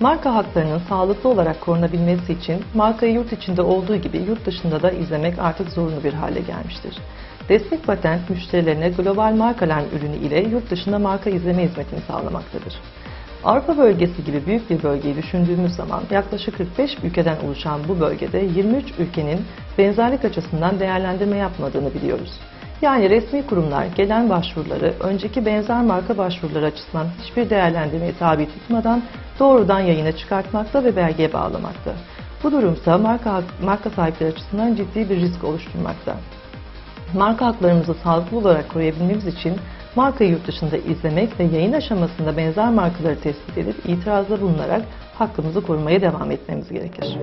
Marka haklarının sağlıklı olarak korunabilmesi için markayı yurt içinde olduğu gibi yurt dışında da izlemek artık zorunlu bir hale gelmiştir. Destek patent müşterilerine global markalar ürünü ile yurt dışında marka izleme hizmetini sağlamaktadır. Avrupa bölgesi gibi büyük bir bölgeyi düşündüğümüz zaman yaklaşık 45 ülkeden oluşan bu bölgede 23 ülkenin benzerlik açısından değerlendirme yapmadığını biliyoruz. Yani resmi kurumlar gelen başvuruları önceki benzer marka başvuruları açısından hiçbir değerlendirmeye tabi tutmadan doğrudan yayına çıkartmakta ve belgeye bağlamakta. Bu durumsa marka, marka sahipleri açısından ciddi bir risk oluşturmakta. Marka haklarımızı sağlıklı olarak koruyabilmemiz için markayı yurt dışında izlemek ve yayın aşamasında benzer markaları tespit edip itirazda bulunarak hakkımızı korumaya devam etmemiz gerekir.